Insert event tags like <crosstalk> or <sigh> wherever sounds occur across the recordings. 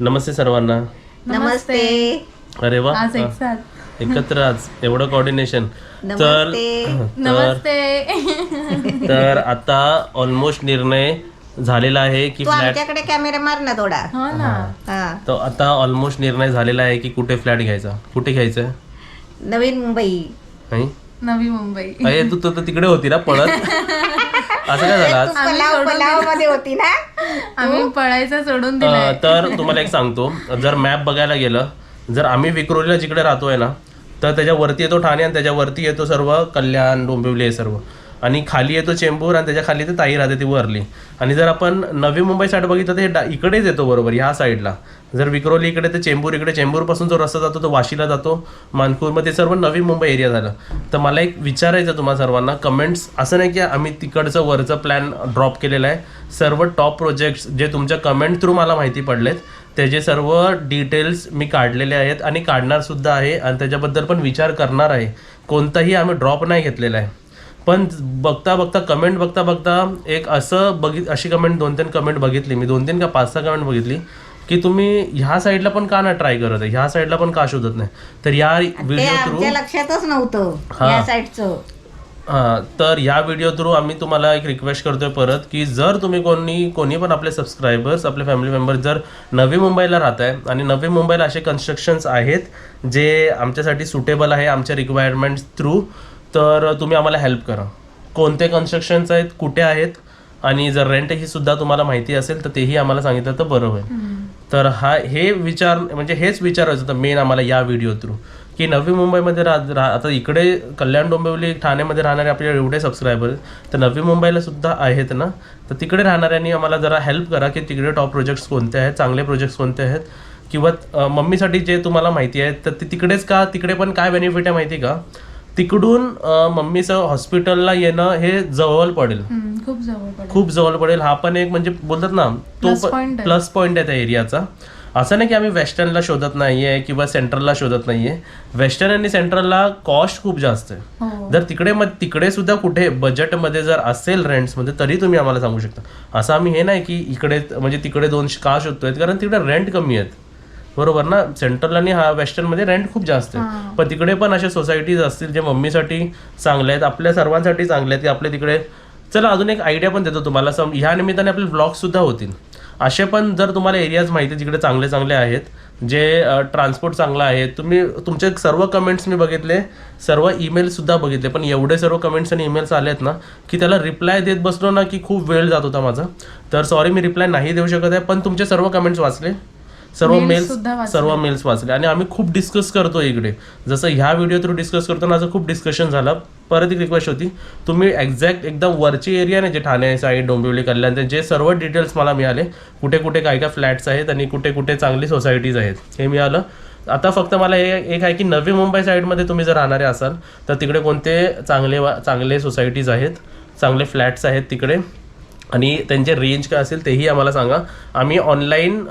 नमस्ते सर्वांना. नमस्ते. अरे वा. आज एक साथ एकत्र आज. एवढं कॉर्डिनेशन तर नमस्ते. तर नमस्ते. तर आता ऑलमोस्ट निर्णय झालेला आहे की तू फ्लॅट आमच्याकडे कॅमेरा मार ना थोडा. हो ना. हा. तर आता ऑलमोस्ट निर्णय झालेला आहे की कुठे फ्लॅट घ्यायचा? कुठे घ्यायचं? नवीन मुंबई. नाही? नवी मुंबई. अरे तू तू तर तिकडे होती ना पळत. <laughs> असं काय झालं आज? तू पलाव पलावमध्ये होती ना? आम्ही पळायचं सोडून अं, तर तुम्हाला एक सांगतो. जर मॅप बघायला गेलं जर आम्ही विक्रोलीला जिकडे राहतोय ना तर त्याच्यावरती येतो ठाणे आणि त्याच्यावरती येतो सर्व कल्याण डोंबिवली हे सर्व. आणि खाली येतो चेंबूर आणि त्याच्याखाली ते ताई राहते ती वरली. आणि जर आपण नवी मुंबई साईड बघितलं तर हे डा- इकडेच येतो बरोबर ह्या साईडला जर विक्रोली इकडे तर चेंबूर इकडे चेंबूरपासून जो रस्ता जातो तो वाशीला जातो मानपूरमध्ये सर्व नवी मुंबई एरिया झालं. तर मला एक विचारायचं तुम्हा सर्वांना कमेंट्स असं नाही की आम्ही तिकडचं वरचं प्लॅन ड्रॉप केलेलं आहे. सर्व टॉप प्रोजेक्ट्स जे तुमच्या कमेंट थ्रू मला माहिती पडलेत त्याचे सर्व डिटेल्स मी काढलेले आहेत आणि काढणारसुद्धा आहे आणि त्याच्याबद्दल पण विचार करणार आहे. कोणताही आम्ही ड्रॉप नाही घेतलेला आहे. पण बघता बघता कमेंट बघता बघता एक असं बघित अशी कमेंट दोन तीन कमेंट बघितली मी. दोन तीन का पाच सहा कमेंट बघितली. की तुम्ही ह्या साईडला पण का नाही ट्राय करत आहे? ह्या साईडला पण का शोधत नाही? तर या ते व्हिडिओ थ्रू आमच्या लक्षातच नव्हतं हा. या साईडचं. हां तर या व्हिडिओ थ्रू आम्ही तुम्हाला एक रिक्वेस्ट करतोय परत की जर तुम्ही कोणी कोणी पण आपले सबस्क्रायबर्स आपले फॅमिली मेंबर्स जर नवी मुंबईला राहत आहे आणि नवी मुंबईला असे कन्स्ट्रक्शन्स आहेत जे आमच्यासाठी सुटेबल आहे आमच्या रिक्वायरमेंट्स थ्रू तर तुम्ही आम्हाला हेल्प करा. कोणते कन्स्ट्रक्शन्स आहेत कुठे आहेत आणि जर रेंट ही सुद्धा तुम्हाला माहिती असेल तर तेही आम्हाला सांगितलं तर बरं होईल. तर हा हे विचार म्हणजे हेच विचारायचं होतं मेन आम्हाला या व्हिडिओ थ्रू की नवी मुंबईमध्ये राह रा- आता इकडे कल्याण डोंबिवली ठाण्यामध्ये राहणारे आपले एवढे सबस्क्रायबर तर नवी मुंबईला सुद्धा आहेत ना. तर तिकडे राहणाऱ्यांनी आम्हाला जरा हेल्प करा की तिकडे टॉप प्रोजेक्ट्स कोणते आहेत चांगले प्रोजेक्ट्स कोणते आहेत. किंवा मम्मीसाठी जे तुम्हाला माहिती आहे तर ते तिकडेच का तिकडे पण काय बेनिफिट आहे माहिती का? तिकडून मम्मीचं हॉस्पिटलला येणं हे जवळ पडेल. हम्म, खूप जवळ पडेल. खूप जवळ पडेल. हा पण एक म्हणजे बोलतात ना Plus तो point आहे. प्लस पॉईंट आहे त्या एरियाचा असं नाही की आम्ही वेस्टर्नला शोधत नाहीये किंवा सेंट्रलला शोधत नाहीये. वेस्टर्न आणि सेंट्रलला कॉस्ट खूप जास्त आहे. हो. जर तिकडे मग तिकडे सुद्धा कुठे बजेटमध्ये जर असेल रेंट्समध्ये तरी तुम्ही आम्हाला सांगू शकता. असं आम्ही हे नाही की इकडे म्हणजे तिकडे दोन का शोधतोय कारण तिकडे रेंट कमी आहेत. बरोबर ना? सेंट्रल आणि हा वेस्टर्नमध्ये रेंट खूप जास्त आहे. पण तिकडे पण अशा सोसायटीज असतील जे मम्मीसाठी चांगले आहेत आपल्या सर्वांसाठी चांगले आहेत की आपले तिकडे चला अजून एक आयडिया पण देतो तुम्हाला. सम ह्या निमित्ताने आपले ब्लॉग सुद्धा होतील. असे पण जर तुम्हाला एरियाज माहिती तिकडे चांगले चांगले आहेत जे ट्रान्सपोर्ट चांगला आहे तुम्ही तुमचे सर्व कमेंट्स मी बघितले सर्व ईमेल सुद्धा बघितले पण एवढे सर्व कमेंट्स आणि ईमेल्स आले आहेत ना की त्याला रिप्लाय देत बसलो ना की खूप वेळ जात होता माझा. तर सॉरी मी रिप्लाय नाही देऊ शकत आहे पण तुमचे सर्व कमेंट्स वाचले. सर्व मेल्स. सर्व मेल्स वाचले. आणि आम्ही खूप डिस्कस करतो इकडे. जसं ह्या व्हिडिओ थ्रू डिस्कस करतो ना असं खूप डिस्कशन झालं. परत एक रिक्वेस्ट होती. तुम्ही एक्झॅक्ट एकदम वरची एरिया ना जे ठाणे साईड डोंबिवली कल्याण जे सर्व डिटेल्स मला मिळाले. कुठे कुठे काय काय फ्लॅट्स आहेत आणि कुठे कुठे चांगली सोसायटीज आहेत हे मिळालं. आता फक्त मला हे एक आहे की नवी मुंबई साईडमध्ये तुम्ही जर राहणारे असाल तर तिकडे कोणते चांगले वा चांगले सोसायटीज आहेत चांगले फ्लॅट्स आहेत तिकडे. आणि त्यांचे रेंज काय असेल तेही आम्हाला सांगा. आम्ही ऑनलाईन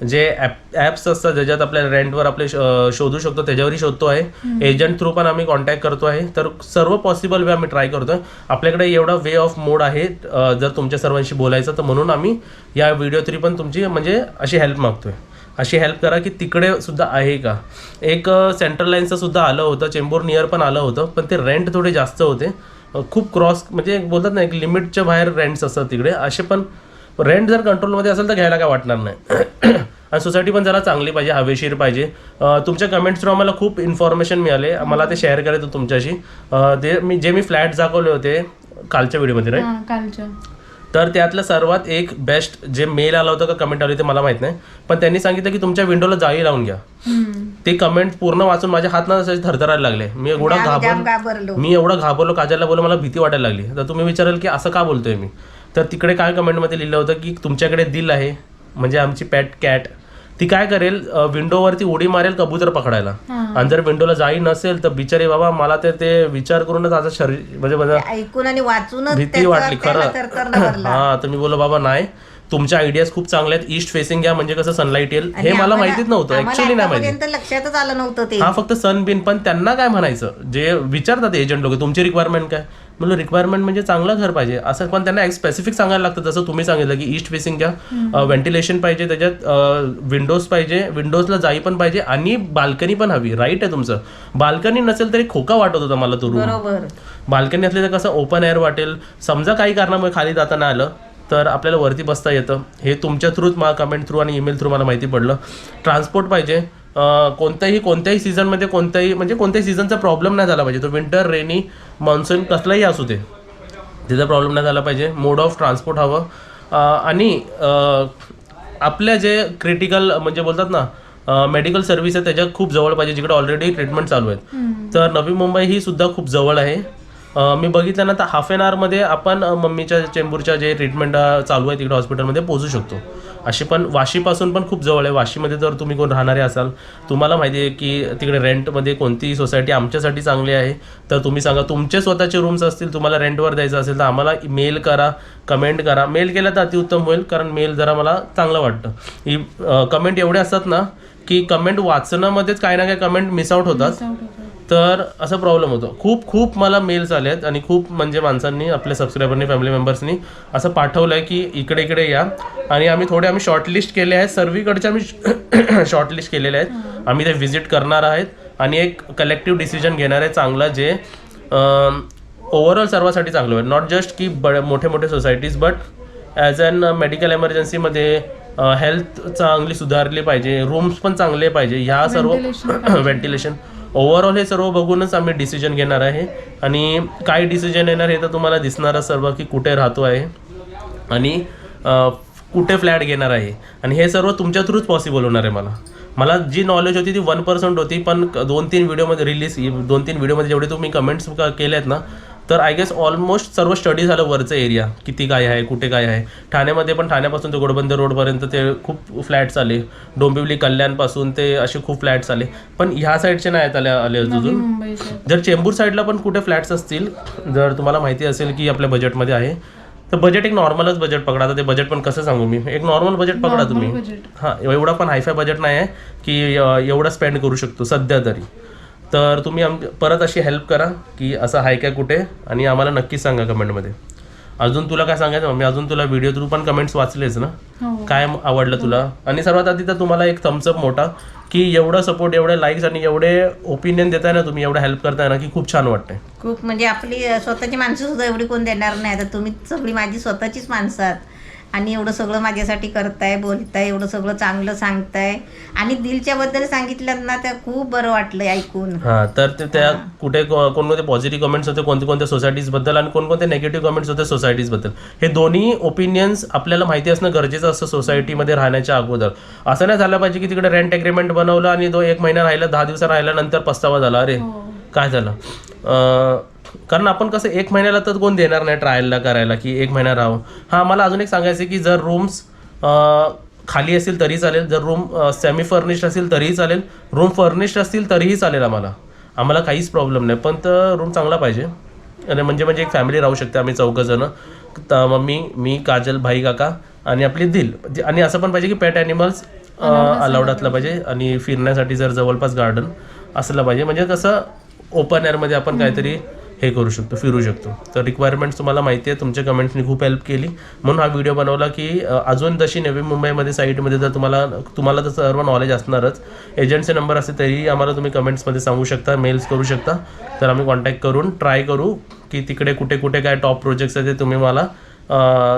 जे ॲप ॲप्स असतात ज्याच्यात आपल्या रेंटवर आपले शोधू शकतो त्याच्यावरही शोधतो आहे. एजंट थ्रू पण आम्ही कॉन्टॅक्ट करतो आहे. तर सर्व पॉसिबल वे आम्ही ट्राय करतो आहे आपल्याकडे एवढा वे ऑफ मोड आहे जर तुमच्या सर्वांशी बोलायचं तर म्हणून आम्ही या व्हिडिओ थ्री पण तुमची म्हणजे अशी हेल्प मागतोय. अशी हेल्प करा की तिकडे सुद्धा आहे का? एक सेंट्रल लाईनचं सुद्धा आलं होतं चेंबूर नियर पण आलं होतं पण ते रेंट थोडे जास्त होते. खूप क्रॉस म्हणजे एक बोलतात ना एक लिमिटच्या बाहेर रेंट्स असतात तिकडे. असे पण रेंट जर कंट्रोलमध्ये असेल तर घ्यायला काय वाटणार नाही. <clears throat> आणि सोसायटी पण जरा चांगली पाहिजे हवेशीर पाहिजे. तुमच्या कमेंट्स थ्रू आम्हाला खूप इन्फॉर्मेशन मिळाले. मला ते शेअर करायचं होतं तुमच्याशी. ते मी जे मी फ्लॅट दाखवले होते कालच्या व्हिडिओमध्ये राईट कालच्या. तर त्यातलं सर्वात एक बेस्ट जे मेल आला होता का कमेंट आली ते मला माहीत नाही. पण त्यांनी सांगितलं की तुमच्या विंडोला जाळी लावून घ्या. ते कमेंट पूर्ण वाचून माझ्या हात ना थरथरायला लागले. मी एवढा घाबरलो. मी एवढा घाबरलो काजलला बोललो मला भीती वाटायला लागली. तर तुम्ही विचाराल की असं का बोलतोय मी? तर तिकडे काय कमेंटमध्ये लिहिलं होतं की तुमच्याकडे दिल आहे म्हणजे आमची पॅट कॅट ती काय करेल विंडोवरती उडी मारेल कबूतर पकडायला. आणि जर विंडोला जाई नसेल तर बिचारे बाबा मला तर ते विचार करूनच आता शरीर म्हणजे माझं ऐकून आणि वाचूनच भीती वाटली खरं. <coughs> हा तर मी बोललो बाबा नाही. तुमच्या आयडियाज खूप चांगल्या आहेत. ईस्ट फेसिंग घ्या म्हणजे कसं सनलाईट येईल. हे मला माहितीच नव्हतं ऍक्च्युली नाही माहिती. लक्षातच आलं नव्हतं हा फक्त सन बिन पण त्यांना काय म्हणायचं? जे विचारतात एजंट लोक तुमची रिक्वायरमेंट काय? म्हणलं रिक्वायरमेंट म्हणजे चांगलं घर पाहिजे. असं पण त्यांना एक स्पेसिफिक सांगायला लागतं. जसं तुम्ही सांगितलं की ईस्ट फेसिंग घ्या व्हेंटिलेशन पाहिजे त्याच्यात विंडोज पाहिजे विंडोजला जाई पण पाहिजे आणि बाल्कनी पण हवी. राईट आहे तुमचं. बाल्कनी नसेल तरी खोका वाटत होता मला तो रूम बाल्कनी असली तर कसं ओपन एअर वाटेल. समजा काही कारणामुळे खाली जाताना आलं तर आपल्याला वरती बसता येतं. हे तुमच्या थ्रूच मला कमेंट थ्रू आणि ईमेल थ्रू मला माहिती पडलं. ट्रान्सपोर्ट पाहिजे. कोणत्याही कोणत्याही सीझनमध्ये कोणत्याही म्हणजे कोणत्याही सीझनचा प्रॉब्लेम नाही झाला पाहिजे. तो विंटर रेनी मान्सून कसलाही असू दे. तिचा प्रॉब्लेम नाही झाला पाहिजे. मोड ऑफ ट्रान्सपोर्ट हवं. आणि आपल्या जे क्रिटिकल म्हणजे बोलतात ना मेडिकल सर्व्हिस आहे त्याच्या खूप जवळ पाहिजे जिकडे ऑलरेडी ट्रीटमेंट चालू आहेत. तर नवी मुंबई ही सुद्धा खूप जवळ आहे. मी बघितलं ना तर हाफ एन आवरमध्ये आपण मम्मीच्या चेंबूरच्या जे ट्रीटमेंट चालू आहे तिकडे हॉस्पिटलमध्ये पोहोचू शकतो. असे पण वाशीपासून पण खूप जवळ आहे. वाशीमध्ये जर तुम्ही कोण राहणारे असाल तुम्हाला माहिती आहे की तिकडे रेंटमध्ये कोणती सोसायटी आमच्यासाठी चांगली आहे. तर तुम्ही सांगा तुमचे स्वतःचे रूम्स असतील तुम्हाला रेंटवर द्यायचं असेल तर आम्हाला मेल करा कमेंट करा. मेल केला तर अतिउत्तम होईल कारण मेल जरा मला चांगलं वाटतं. ही कमेंट एवढे असतात ना की कमेंट वाचण्यामध्येच काही ना काही कमेंट मिस आउट होतात. तर असा प्रॉब्लेम होतो. खूप खूप मला मेल्स आले आहेत आणि खूप म्हणजे माणसांनी आपल्या सबस्क्रायबरनी फॅमिली मेंबर्सनी असं पाठवलं आहे की इकडे इकडे या. आणि आम्ही थोडे आम्ही शॉर्टलिस्ट केले आहेत. सर्वीकडचे आम्ही <coughs> शॉर्टलिस्ट केलेले आहेत. आम्ही ते व्हिजिट करणार आहेत. आणि एक कलेक्टिव्ह डिसिजन घेणार आहे चांगला जे ओव्हरऑल सर्वांसाठी चांगलं होईल. नॉट जस्ट की ब मोठे मोठे societies but as an medical एमर्जन्सीमध्ये health चांगली सुधारली पाहिजे. रूम्स पण चांगले पाहिजे. ह्या सर्व व्हेंटिलेशन <coughs> ओव्हरऑल हे सर्व बघूनच आम्ही डिसिजन घेणार आहे. आणि काय डिसिजन येणार हे तर तुम्हाला दिसणारच सर्व की कुठे राहतो आहे. आणि कुठे फ्लॅट घेणार आहे. आणि हे सर्व तुमच्या थ्रूच पॉसिबल होणार आहे मला. मला जी नॉलेज होती ती वन पर्सेंट होती पण दोन तीन व्हिडिओमध्ये रिलीज दोन तीन व्हिडिओमध्ये जेवढे तुम्ही कमेंट्स केले आहेत ना तर आय गेस ऑलमोस्ट सर्व स्टडी झालं वरचं एरिया किती काय आहे कुठे काय आहे. ठाण्यामध्ये पण ठाण्यापासून ते गोडबंदर रोडपर्यंत ते खूप फ्लॅट्स आले. डोंबिवली कल्याणपासून ते असे खूप फ्लॅट्स आले. पण ह्या साईडचे नाही आले आले अजून. जर चेंबूर साईडला पण कुठे फ्लॅट्स असतील जर तुम्हाला माहिती असेल की आपल्या बजेटमध्ये आहे तर बजेट एक नॉर्मलच बजेट पकडा. आता ते बजेट पण कसं सांगू मी? एक नॉर्मल बजेट पकडा तुम्ही. हां एवढा पण हायफाय बजेट नाही आहे की एवढं स्पेंड करू शकतो सध्या तरी. तर तुम्ही आम परत अशी हेल्प करा की असं आहे काय कुठे आणि आम्हाला नक्कीच सांगा कमेंटमध्ये अजून तुला काय सांगायचं मी अजून तुला व्हिडिओ थ्रू पण कमेंट्स वाचलेच ना? हो. काय आवडलं तुला? आणि सर्वात आधी तर तुम्हाला एक थम्सअप मोठा की एवढा सपोर्ट एवढे लाईक्स आणि एवढे ओपिनियन देताय ना तुम्ही एवढं हेल्प करताय ना की खूप छान वाटतंय. खूप म्हणजे आपली स्वतःची माणसं सुद्धा एवढी कोण देणार नाही. तर तुम्ही सगळी माझी स्वतःचीच माणसं आहात. आणि एवढं सगळं माझ्यासाठी करताय बोलताय एवढं सगळं चांगलं सांगताय. आणि दिलच्या बद्दल सांगितलं ना त्या खूप बरं वाटलं ऐकून. हा तर ते त्या कुठे कोणकोणते पॉझिटिव्ह कमेंट्स होते कोणते कोणत्या सोसायटीजबद्दल आणि कोणकोणते नेगेटिव्ह कमेंट्स होते सोसायटीजबद्दल? हे दोन्ही ओपिनियन्स आपल्याला माहिती असणं गरजेचं असतं सोसायटीमध्ये राहण्याच्या अगोदर. असं नाही झालं पाहिजे की तिकडे रेंट एग्रीमेंट बनवलं आणि तो एक महिना राहिला दहा दिवसा राहिल्यानंतर पस्तावा झाला. अरे हो. काय झालं? अं, कारण आपण कसं एक महिन्याला तर कोण देणार नाही ट्रायलला करायला की एक महिना राहू. हां मला अजून एक सांगायचं की जर रूम्स खाली असतील तरी चालेल. जर रूम सेमी फर्निश्ड असतील तरीही चालेल. रूम फर्निश्ड असतील तरीही चालेल आम्हाला. आम्हाला काहीच प्रॉब्लेम नाही. पण तर रूम चांगला पाहिजे. आणि म्हणजे म्हणजे एक फॅमिली राहू शकते आम्ही चौघजणं त- मम्मी मी काजल भाई काका आणि आपली दिल. आणि असं पण पाहिजे की पेट ॲनिमल्स अलाउड असलं पाहिजे. आणि फिरण्यासाठी जर जवळपास गार्डन असलं पाहिजे. म्हणजे कसं ओपन एअरमध्ये आपण काहीतरी हे करू शकतो फिरू शकतो. तर रिक्वायरमेंट्स तुम्हाला माहिती आहे तुमच्या कमेंट्सनी खूप हेल्प केली. म्हणून हा व्हिडिओ बनवला की अजून जशी नवी मुंबईमध्ये साईटमध्ये जर तुम्हाला तुम्हाला तर सर्व नॉलेज असणारच. एजंटचे नंबर असते तरीही आम्हाला तुम्ही कमेंट्समध्ये सांगू शकता मेल्स करू शकता. तर आम्ही कॉन्टॅक्ट करून ट्राय करू की तिकडे कुठे कुठे काय टॉप प्रोजेक्ट्स आहेत ते तुम्ही मला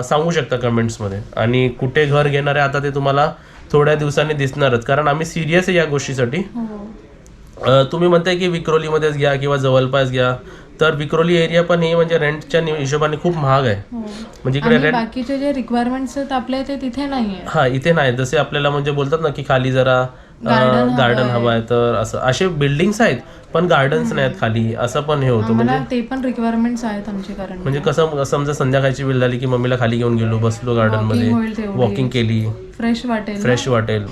सांगू शकता कमेंट्समध्ये आणि कुठे घर घेणार आहे आता ते तुम्हाला थोड्या दिवसांनी दिसणारच. कारण आम्ही सिरियस आहे या गोष्टीसाठी. हो. तुम्ही म्हणताय की विक्रोलीमध्येच घ्या किंवा जवळपास घ्या. तर विक्रोली एरिया पण ही म्हणजे रेंटच्या हिशोबाने खूप महाग आहे. हो. म्हणजे इकडे आणि रेंट बाकीचे जे रिक्वायरमेंट्स आहेत आपले ते तिथे नाहीये. हा इथे नाही. जसे आपल्याला म्हणजे बोलतात ना की खाली जरा Garden हवं गार्डन आहे. हवं आहे तर असं. असे बिल्डिंग्स आहेत पण गार्डन्स नाहीत खाली. असं पण हे होतं. म्हणजे आम्हाला ते पण रिक्वायरमेंट्स आहेत आमचे कारण. म्हणजे कसं समजा संध्याकाळची वेळ झाली की मम्मीला खाली घेऊन गेलो बसलो गार्डनमध्ये Walking होईल तेवढी. वॉकिंग केली. फ्रेश वाटेल फ्रेश वाटेल.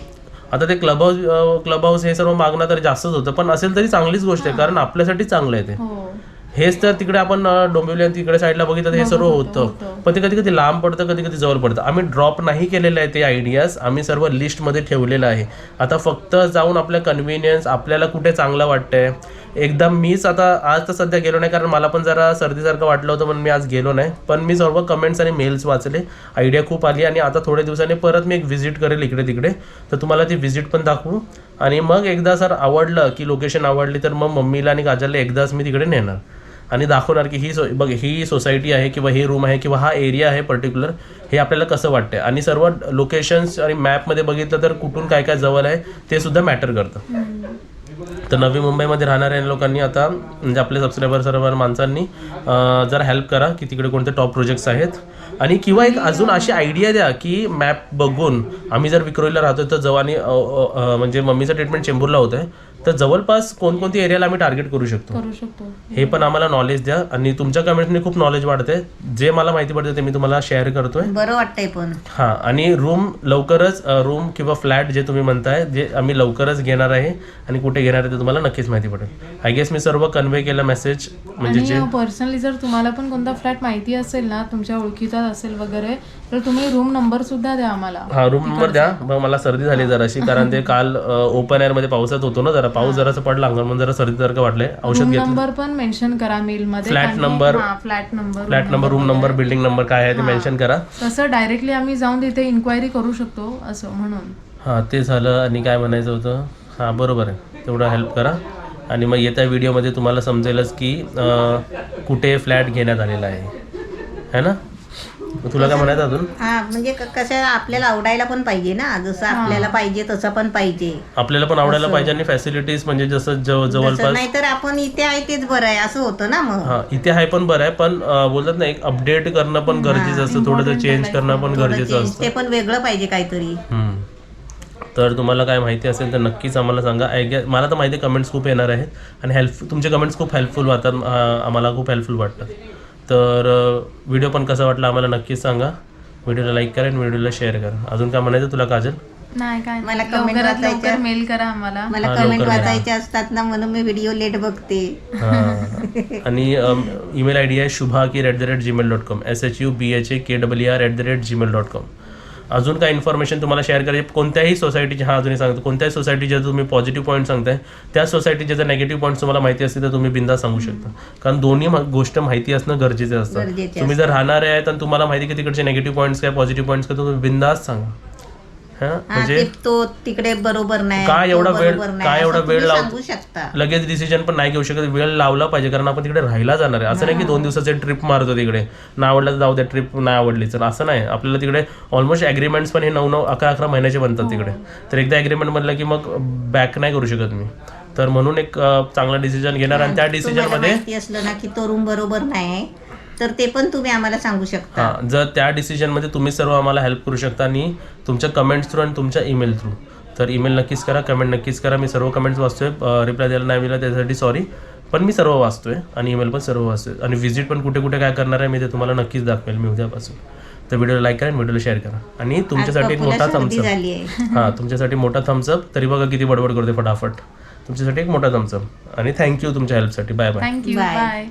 आता ते क्लब हाऊस क्लब हाऊस हे सर्व मागणं तर जास्तच होतं. पण असेल तरी चांगलीच गोष्ट आहे कारण आपल्यासाठी चांगलं आहे ते. हो. हेच तर तिकडे आपण डोंबिवली आणि तिकडे साईडला बघितलं हे सर्व होतं. पण ते कधी कधी लांब पडतं कधी कधी जवळ पडतं. आम्ही ड्रॉप नाही केलेलं आहे ते आयडियाज आम्ही सर्व लिस्टमध्ये ठेवलेलं आहे. आता फक्त जाऊन आपल्या कन्व्हिनियन्स आपल्याला कुठे चांगलं वाटतंय? एकदा मीच आता आज तर सध्या गेलो नाही कारण मला पण जरा सर्दीसारखं वाटलं होतं पण मी आज गेलो नाही. पण मी सर्व कमेंट्स आणि मेल्स वाचले आयडिया खूप आली आणि आता थोड्या दिवसांनी परत मी एक व्हिजिट करेल इकडे तिकडे तर तुम्हाला ती व्हिजिट पण दाखवू. आणि मग एकदा सर आवडलं की लोकेशन आवडली तर मग मम्मीला आणि काजलला एकदाच मी तिकडे नेणार. आणि दाखवणार की ही सो बघ ही सोसायटी आहे किंवा ही रूम आहे किंवा हा एरिया आहे पर्टिक्युलर हे आपल्याला कसं वाटतंय? आणि सर्व लोकेशन्स आणि मॅपमध्ये बघितलं तर कुठून काय काय जवळ आहे ते सुद्धा मॅटर करतं. तर नवी मुंबईमध्ये राहणाऱ्या लोकांनी आता म्हणजे आपले सबस्क्रायबर सर्व माणसांनी जरा हेल्प करा की तिकडे कोणते टॉप प्रोजेक्ट्स आहेत. आणि किंवा एक अजून अशी आयडिया द्या की मॅप बघून आम्ही जर विक्रोलीला राहतोय तर अं, म्हणजे मम्मीचं ट्रीटमेंट चेंबूरला होतं आहे तर जवळपास कोणकोणती एरियाला आम्ही टार्गेट करू शकतो? करू शकतो. हे पण आम्हाला नॉलेज द्या आणि तुमच्या कमेंट्सने खूप नॉलेज वाढते. जे मला माहिती पडते ते मी तुम्हाला शेअर करतोय. बरं वाटतंय पण. हां आणि रूम लवकरच रूम किंवा फ्लॅट जे तुम्ही म्हणताय जे आम्ही लवकरच घेणार आहे आणि कुठे घेणार आहे ते तुम्हाला नक्कीच माहिती पडेल. आय गेस मी सर्व कन्वे केलं मेसेज म्हणजे जे पर्सनली जर तुम्हाला पण कोणता फ्लॅट माहिती असेल ना तुमच्या ओळखीचा असेल वगैरे तर तुम्ही रूम नंबर सुद्धा द्या आम्हाला. हा रूम नंबर द्या. मग मला सर्दी झाली जराशी कारण ते काल ओपन एअरमध्ये पावसात होतो ना जरा पाऊस जरासा पडला अंगण म्हणून जरा सर्दीसारखं वाटलंय. औषध रूम घेतलं. नंबर पण मेन्शन करा मेल मध्ये number. हा flat number flat number room number building number काय आहे ते मेन्शन करा. तसं डायरेक्टली आम्ही जाऊन तिथे इन्क्वायरी करू शकतो असं म्हणून. हां ते झालं आणि काय म्हणायचं होतं? हां बरोबर आहे. तेवढं हेल्प करा. आणि मग येत्या व्हिडिओमध्ये तुम्हाला समजेलच की कुठे फ्लॅट घेण्यात आलेला आहे. है ना? तुला काय म्हणायचं अजून? हा म्हणजे क- कसं आपल्याला आवडायला पण पाहिजे ना. जसं आपल्याला पाहिजे तसं पण पाहिजे. आपल्याला पण आवडायला पाहिजे आणि फॅसिलिटीज म्हणजे जसं जव तसं जवळपास नाही तर आपण इथे आहे तेच बरं आहे असं होतं ना मग. हां इथे आहे पण बरं आहे पण अं, बोलतात ना एक अपडेट करणं पण गरजेचं असतं. थोडंसं चेंज करणं पण गरजेचं असतं. ते पण वेगळं पाहिजे काहीतरी. हम्म. तर तुम्हाला काय माहिती असेल तर नक्कीच आम्हाला सांगा. आय गे मला तर माहिती कमेंट्स खूप येणार आहेत. आणि हेल्प तुमचे कमेंट्स खूप हेल्पफुल वाटतात. अं, आम्हाला खूप हेल्पफुल वाटतात. तर व्हिडिओ पण कसा वाटला आम्हाला नक्कीच सांगा. व्हिडिओला लाईक करा आणि व्हिडिओला शेअर करा. अजून काय म्हणायचं तुला काजल? नाही काय मला comment लवकरात वाचायच्या. लवकर मेल करा आम्हाला. मला हा, कमेंट लवकर वाचायचे असतात ना म्हणून मी व्हिडिओ लेट बघते. हां. आणि ईमेल आय डी आहे शुभा की at the rate gmail dot com S H U B H A K W R at the rate gmail dot com अजून काय इन्फॉर्मेशन तुम्हाला शेअर करायची? कोणत्याही सोसायटीचे हा अजूनही सांगतो. कोणत्याही सोसायटीचे तुम्ही पॉझिटिव्ह पॉईंट सांगताय त्या सोसायटीचे जर नेगेटिव्ह पॉईंट्स तुम्हाला माहिती असतील तर तुम्ही बिंदा सांगू शकता. कारण दोन्ही गोष्ट माहिती असणं गरजेचे असतं. तुम्ही जर राहणारे आहेत आणि तुम्हाला माहिती की तिकडचे नेगेटिव्ह पॉईंट्स काय पॉझिटिव्ह पॉईंट्स काय तर तुम्ही बिंदास सांगा. हां? हा म्हणजे ते तो तिकडे बरोबर नाही तो एवढा वेळ- बरोबर नाही, काय असं एवढा वेळ तुम्ही लाव- सांगू शकता. लगेच डिसिजन पण नाही घेऊ शकत वेळ लावला पाहिजे कारण आपण तिकडे राहायला जाणार आहे. असं नाही की दोन दिवसाचे ट्रिप मारतो तिकडे. नाही आवडलं तर जाऊ द्या ट्रिप नाही आवडली तर. असं नाही. आपल्याला तिकडे ऑलमोस्ट ॲग्रीमेंट्स पण हे नऊ नऊ अकरा अकरा महिन्याचे बनतात तिकडे. तर एकदा ॲग्रीमेंट म्हणलं की मग बॅक नाही करू शकत मी. तर म्हणून एक अं, चांगला डिसिजन घेणार आणि त्या तुम्हाला डिसिजनमध्ये माहिती असलं ना की तो रूम बरोबर नाही. तर ते पण तुम्ही आम्हाला सांगू शकता. हां जर त्या डिसिजनमध्ये तुम्ही सर्व आम्हाला हेल्प करू शकता आणि तुमच्या कमेंट्स थ्रू आणि तुमच्या ईमेल थ्रू तर ईमेल नक्कीच करा कमेंट नक्कीच करा. मी सर्व कमेंट्स वाचतोय रिप्लाय द्यायला नाही दिला त्यासाठी सॉरी पण मी सर्व वाचतोय आणि ईमेल पण सर्व वाचतोय. आणि व्हिजिट पण कुठे कुठे काय करणार आहे मी ते तुम्हाला नक्कीच दाखवेल मी उद्यापासून. तर व्हिडिओला लाईक करा आणि व्हिडिओला शेअर करा. आणि तुमच्यासाठी एक मोठा थम्सअप <laughs> हां तुमच्यासाठी मोठा थम्सअप तरी बघा किती बडबड करते फटाफट. तुमच्यासाठी एक मोठा थम्सअप आणि थँक्यू तुमच्या हेल्पसाठी bye bye thank you. Bye